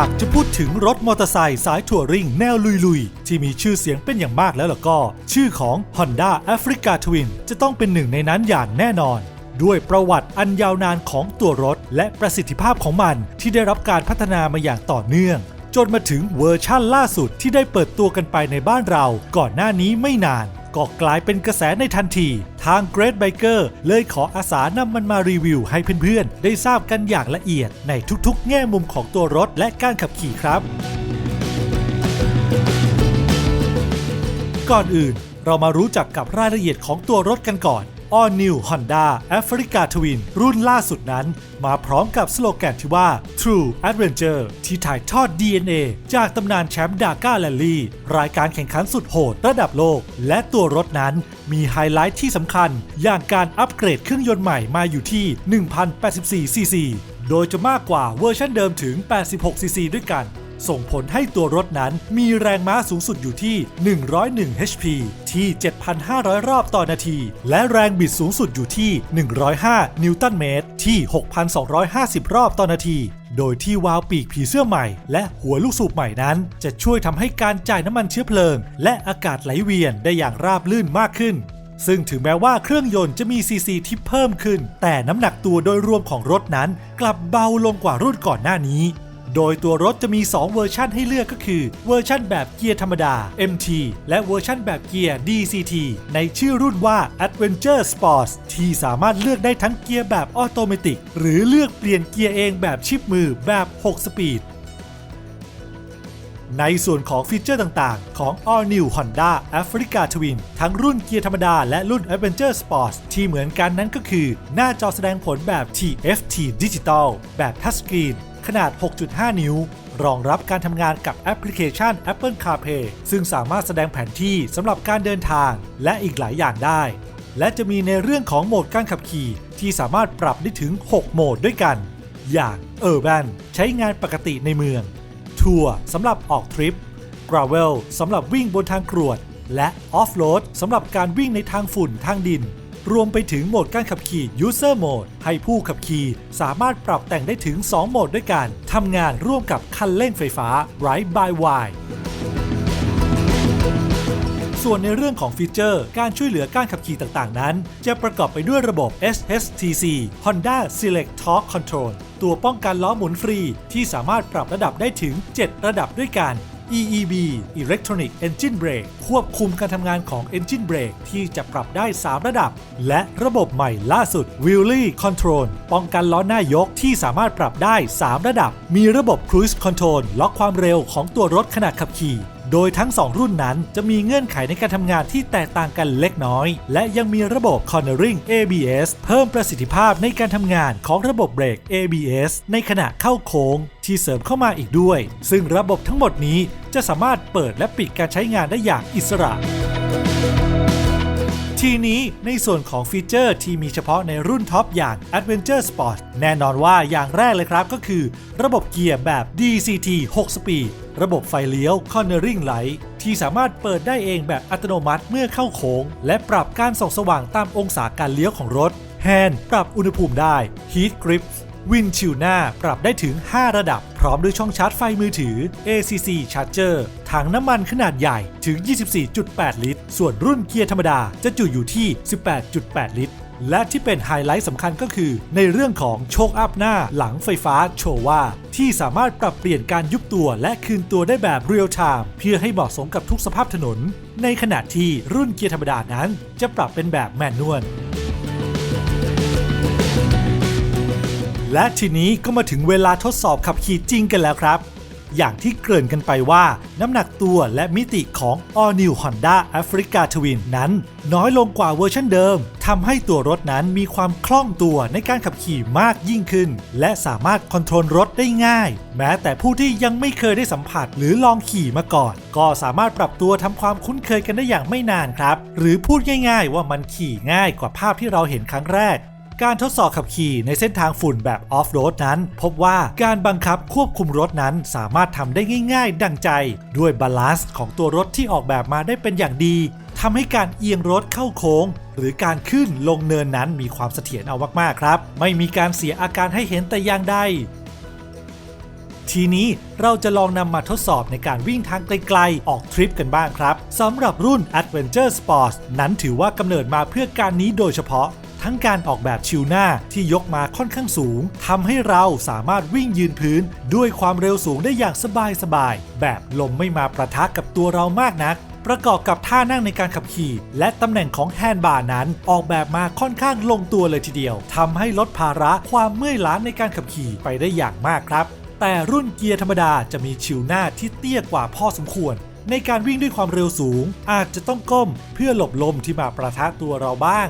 ากจะพูดถึงรถมอเตอร์ไซค์สายทัวริงแนวลุยๆ ที่มีชื่อเสียงเป็นอย่างมากแล้วล่ะก็ ชื่อของ Honda Africa Twin จะต้องเป็นหนึ่งในนั้นอย่างแน่นอน ด้วยประวัติอันยาวนานของตัวรถ และประสิทธิภาพของมันที่ได้รับการพัฒนามาอย่างต่อเนื่อง จนมาถึงเวอร์ชั่นล่าสุดที่ได้เปิดตัวกันไปในบ้านเราก่อนหน้านี้ไม่นาน ก็กลายเป็นกระแสในทันที ทาง Great Biker เลยขออาสานำมันมารีวิวให้เพื่อนๆ ได้ทราบกันอย่างละเอียดในทุกๆ แง่มุมของตัวรถและการขับขี่ครับ ก่อนอื่นเรามารู้จักกับรายละเอียดของตัวรถกันก่อน All New Honda Africa Twin รุ่นล่าสุดนั้น มาพร้อมกับสโลแกนที่ว่า True Adventure ที่ถ่ายทอด DNA จากตำนานแชมป์ดาก้าแลนลี่รายการแข่งขันสุดโหดระดับโลก และตัวรถนั้นมีไฮไลท์ที่สำคัญ อย่างการอัปเกรดเครื่องยนต์ใหม่มาอยู่ที่ 1084 cc โดยจะมากกว่าเวอร์ชันเดิมถึง 86 cc ด้วยกัน ส่งผลให้ตัวรถนั้นมีแรงม้าสูงสุดอยู่ที่ 101 HP ที่ 7,500 รอบต่อนาที และแรงบิดสูงสุดอยู่ที่ 105 นิวตันเมตร ที่ 6,250 รอบต่อนาที โดยที่วาล์วปีกผีเสื้อใหม่ และหัวลูกสูบใหม่นั้น จะช่วยทำให้การจ่ายน้ำมันเชื้อเพลิง และอากาศไหลเวียนได้อย่างราบลื่นมากขึ้นซึ่งถึงแม้ว่าเครื่องยนต์จะมีซีซีที่เพิ่มขึ้น แต่น้ำหนักตัวโดยรวมของรถนั้น กลับเบาลงกว่ารุ่นก่อนหน้านี้ โดยตัวรถจะมี 2 เวอร์ชันให้เลือกก็คือเวอร์ชันแบบเกียร์ธรรมดา MT และเวอร์ชันแบบเกียร์ DCT ในชื่อรุ่นว่า Adventure Sports ที่สามารถเลือกได้ทั้งเกียร์แบบออโตเมติกหรือเลือกเปลี่ยนเกียร์เองแบบชิปมือแบบ 6 สปีดในส่วนของฟีเจอร์ต่างๆ ของ All New Honda Africa Twin ทั้งรุ่นเกียร์ธรรมดาและรุ่น Adventure Sports ที่เหมือนกันนั้นก็คือ หน้าจอแสดงผลแบบ TFT Digital แบบทัชสกรีน ขนาด 6.5 นิ้ว รองรับการทำงานกับแอปพลิเคชัน Apple CarPlay ซึ่งสามารถแสดงแผนที่สำหรับการเดินทางและอีกหลายอย่างได้ และจะมีในเรื่องของโหมดการขับขี่ ที่สามารถปรับได้ถึง 6 โหมดด้วยกัน อย่าง Urban ใช้งานปกติในเมืองทัวร์สำหรับออกทริป Gravel สำหรับวิ่งบนทางกรวด และ Off-road สำหรับการวิ่งในทางฝุ่นทางดิน รวมไปถึงโหมดการขับขี่ User Mode ให้ผู้ขับขี่สามารถปรับแต่งได้ถึง 2 โหมดด้วยกัน ทำงานร่วมกับคันเร่งไฟฟ้า Ride by Wire ส่วนในเรื่องของฟีเจอร์ การช่วยเหลือการขับขี่ต่างๆ นั้น จะประกอบไปด้วยระบบ SHTC Honda Select Torque Control ตัวป้องกันล้อหมุนฟรีที่สามารถปรับระดับได้ถึง 7 ระดับด้วยกัน EEB Electronic Engine Brake ควบคุมการทำงานของ Engine Brake ที่จะปรับได้ 3 ระดับ และระบบใหม่ล่าสุด Wheelie Control ป้องกันล้อหน้ายกที่สามารถปรับได้ 3 ระดับ มีระบบ Cruise Control ล็อกความเร็วของตัวรถขณะขับขี่ โดยทั้ง 2 รุ่นนั้นจะมีเงื่อนไขในการทำงานที่แตกต่างกันเล็กน้อย และยังมีระบบ Cornering ABS เพิ่มประสิทธิภาพในการทำงานของระบบเบรก ABS ในขณะเข้าโค้งที่เสริมเข้ามาอีกด้วย ซึ่งระบบทั้งหมดนี้จะสามารถเปิดและปิดการใช้งานได้อย่างอิสระ ทีนี้ในส่วนของฟีเจอร์ที่มีเฉพาะในรุ่นท็อปอย่าง Adventure Sport แน่นอนว่าอย่างแรกเลยครับก็คือ ระบบเกียร์แบบ DCT 6 สปีด ระบบไฟเลี้ยว Cornering Light ที่สามารถเปิดได้เองแบบอัตโนมัติเมื่อเข้าโค้ง และปรับการส่องสว่างตามองศาการเลี้ยวของรถ Hand ปรับอุณหภูมิได้ Heat Grip วินชิลหน้าปรับได้ถึง 5 ระดับ พร้อมด้วยช่องชาร์จไฟมือถือ ACC Charger ถังน้ำมันขนาดใหญ่ถึง 24.8 ลิตร ส่วนรุ่นเกียร์ธรรมดาจะจุอยู่ที่ 18.8 ลิตร และที่เป็นไฮไลท์สำคัญก็คือ ในเรื่องของโชคอัพหน้าหลังไฟฟ้าโชว่า ที่สามารถปรับเปลี่ยนการยุบตัวและคืนตัวได้แบบเรียลไทม์เพื่อให้เหมาะสมกับทุกสภาพถนน ในขณะที่รุ่นเกียร์ธรรมดานั้น จะปรับเป็นแบบแมนนวล และทีนี้ก็มาถึงเวลาทดสอบขับขี่จริงกันแล้วครับ อย่างที่เกริ่นกันไปว่าน้ำหนักตัวและมิติของ All New Honda Africa Twin นั้น น้อยลงกว่าเวอร์ชันเดิมทำให้ตัวรถนั้นมีความคล่องตัวในการขับขี่มากยิ่งขึ้น และสามารถคอนโทรลรถได้ง่าย แม้แต่ผู้ที่ยังไม่เคยได้สัมผัสหรือลองขี่มาก่อน ก็สามารถปรับตัวทำความคุ้นเคยกันได้อย่างไม่นานครับ หรือพูดง่าย ๆ ว่ามันขี่ง่ายกว่าภาพที่เราเห็นครั้งแรก การทดสอบขับขี่ในเส้นทางฝุ่นแบบออฟโรดนั้น พบว่าการบังคับควบคุมรถนั้นสามารถทำได้ง่าย ๆ ดังใจ ด้วยบาลานซ์ของตัวรถที่ออกแบบมาได้เป็นอย่างดีทำให้การเอียงรถเข้าโค้ง หรือการขึ้นลงเนินนั้นมีความเสถียรเอามากๆครับ ไม่มีการเสียอาการให้เห็นแต่อย่างใดทีนี้เราจะลองนำมาทดสอบในการวิ่งทางไกลๆ ออกทริปกันบ้างครับสำหรับรุ่น Adventure Sports นั้นถือว่ากำเนิดมาเพื่อการนี้โดยเฉพาะ ทั้งการออกแบบชิวหน้าที่ยกมาค่อนข้างสูงทำให้เราสามารถวิ่งยืนพื้น ด้วยความเร็วสูงได้อย่างสบายๆแบบลมไม่มาประทะกับตัวเรามากนัก ประกอบกับท่านั่งในการขับขี่ และตำแหน่งของแฮนด์บาร์นั้น ออกแบบมาค่อนข้างลงตัวเลยทีเดียวทำให้ลดภาระความเมื่อยล้าในการขับขี่ไปได้อย่างมากครับ แต่รุ่นเกียร์ธรรมดาจะมีชิวหน้าที่เตี้ยกว่าพอสมควรในการวิ่งด้วยความเร็วสูงอาจจะต้องก้มเพื่อหลบลมที่มาประทะตัวเราบ้าง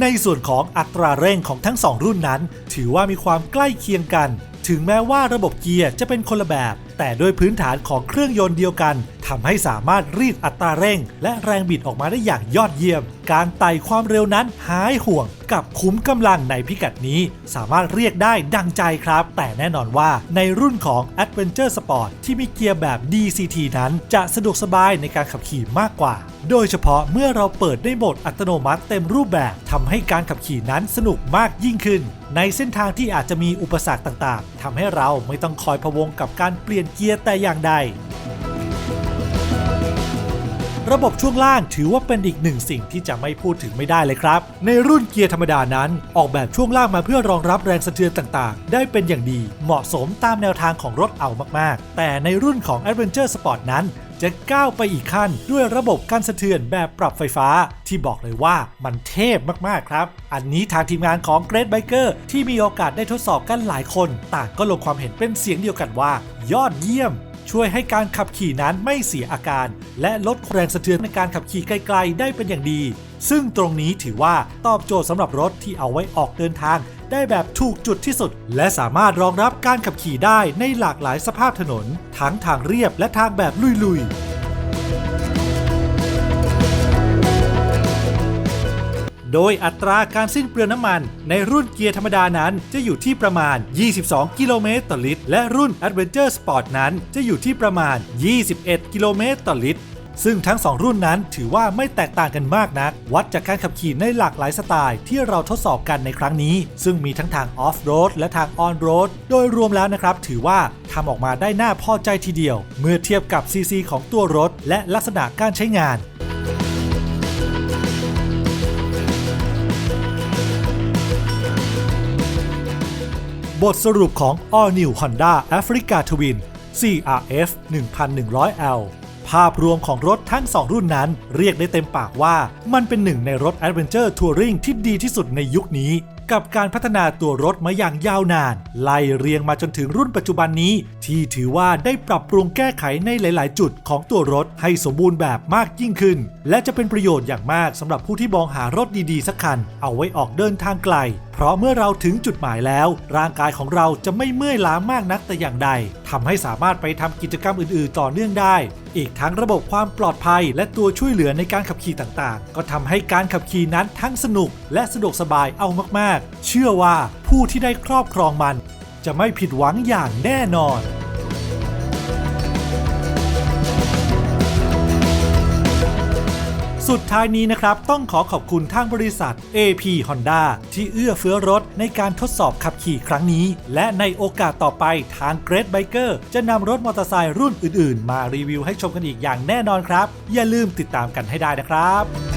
ในส่วนของอัตราเร่งของทั้งสองรุ่นนั้น ถือว่ามีความใกล้เคียงกัน ถึงแม้ว่าระบบเกียร์จะเป็นคนละแบบ แต่ด้วยพื้นฐานของเครื่องยนต์เดียวกันทำให้สามารถรีดอัตราเร่ง และแรงบิดออกมาได้อย่างยอดเยี่ยม การไต่ความเร็วนั้นหายห่วง กับคุ้มกำลังในพิกัดนี้ สามารถเรียกได้ดังใจครับ แต่แน่นอนว่าในรุ่นของ Adventure Sport ที่มีเกียร์แบบ DCT นั้น จะสะดวกสบายในการขับขี่มากกว่า โดยเฉพาะเมื่อเราเปิดได้โหมดอัตโนมัติเต็มรูปแบบทำให้การขับขี่นั้นสนุกมากยิ่งขึ้น ในเส้นทางที่อาจจะมีอุปสรรคต่างๆทำให้เราไม่ต้องคอยพะวงกับการเปลี่ยนเกียร์แต่อย่างใด ระบบช่วงล่างถือว่าเป็นอีกหนึ่งสิ่งที่จะไม่พูดถึงไม่ได้เลยครับ ในรุ่นเกียร์ธรรมดานั้น ออกแบบช่วงล่างมาเพื่อรองรับแรงสะเทือนต่างๆ ได้เป็นอย่างดีเหมาะสมตามแนวทางของรถเอามากๆ แต่ในรุ่นของ Adventure Sport นั้น จะก้าวไปอีกขั้น ด้วยระบบการสะเทือนแบบปรับไฟฟ้า ที่บอกเลยว่ามันเทพมากๆครับ อันนี้ทางทีมงานของ Great Biker ที่มีโอกาสได้ทดสอบกันหลายคน ต่างก็ลงความเห็นเป็นเสียงเดียวกันว่า ยอดเยี่ยมช่วยให้การขับขี่นั้นไม่เสียอาการ และลดแรงสะเทือนในการขับขี่ไกล ๆ ได้เป็นอย่างดี ซึ่งตรงนี้ถือว่าตอบโจทย์สำหรับรถที่เอาไว้ออกเดินทาง ได้แบบถูกจุดที่สุด และสามารถรองรับการขับขี่ได้ในหลากหลายสภาพถนน ทั้งทางเรียบและทางแบบลุยๆโดยอัตราการสิ้นเปลืองน้ำมันในรุ่นเกียร์ธรรมดานั้นจะอยู่ที่ประมาณ 22 กิโลเมตรต่อลิตร และรุ่น Adventure Sport นั้นจะอยู่ที่ประมาณ 21 กิโลเมตรต่อลิตร ซึ่งทั้ง 2 รุ่นนั้นถือว่าไม่แตกต่างกันมากนัก วัดจากการขับขี่ในหลากหลายสไตล์ที่เราทดสอบกันในครั้งนี้ ซึ่งมีทั้งทางออฟโรดและทางออนโรดโดยรวมแล้วนะครับ ถือว่าทำออกมาได้น่าพอใจทีเดียว เมื่อเทียบกับซีซีของตัวรถ และลักษณะการใช้งานบทสรุปของ All New Honda Africa Twin CRF 1100L ภาพรวมของรถทั้ง 2 รุ่นนั้น เรียกได้เต็มปากว่า มันเป็นหนึ่งในรถแอดเวนเจอร์ทัวริงที่ดีที่สุดในยุคนี้ กับการพัฒนาตัวรถมาอย่างยาวนาน ไล่เรียงมาจนถึงรุ่นปัจจุบันนี้ ที่ถือว่าได้ปรับปรุงแก้ไขในหลาย ๆ จุดของตัวรถให้สมบูรณ์แบบมากยิ่งขึ้น และจะเป็นประโยชน์อย่างมากสำหรับผู้ที่มองหารถดี ๆ สักคัน เอาไว้ออกเดินทางไกล เพราะเมื่อเราถึงจุดหมายแล้ว ร่างกายของเราจะไม่เมื่อยล้ามากนักแต่อย่างใดทำให้สามารถไปทำกิจกรรมอื่น ๆ ต่อเนื่องได้ อีกทั้งระบบความปลอดภัย และตัวช่วยเหลือในการขับขี่ต่าง ๆ ก็ทำให้การขับขี่นั้นทั้งสนุก และสะดวกสบายเอามากๆเชื่อว่าผู้ที่ได้ครอบครองมัน จะไม่ผิดหวังอย่างแน่นอนสุดท้ายนี้นะครับ ต้องขอขอบคุณทางบริษัท AP Honda ที่เอื้อเฟื้อรถในการทดสอบขับขี่ครั้งนี้ และในโอกาสต่อไปทาง Great Biker จะนำรถมอเตอร์ไซค์รุ่นอื่นๆ มารีวิวให้ชมกันอีกอย่างแน่นอนครับ อย่าลืมติดตามกันให้ได้นะครับ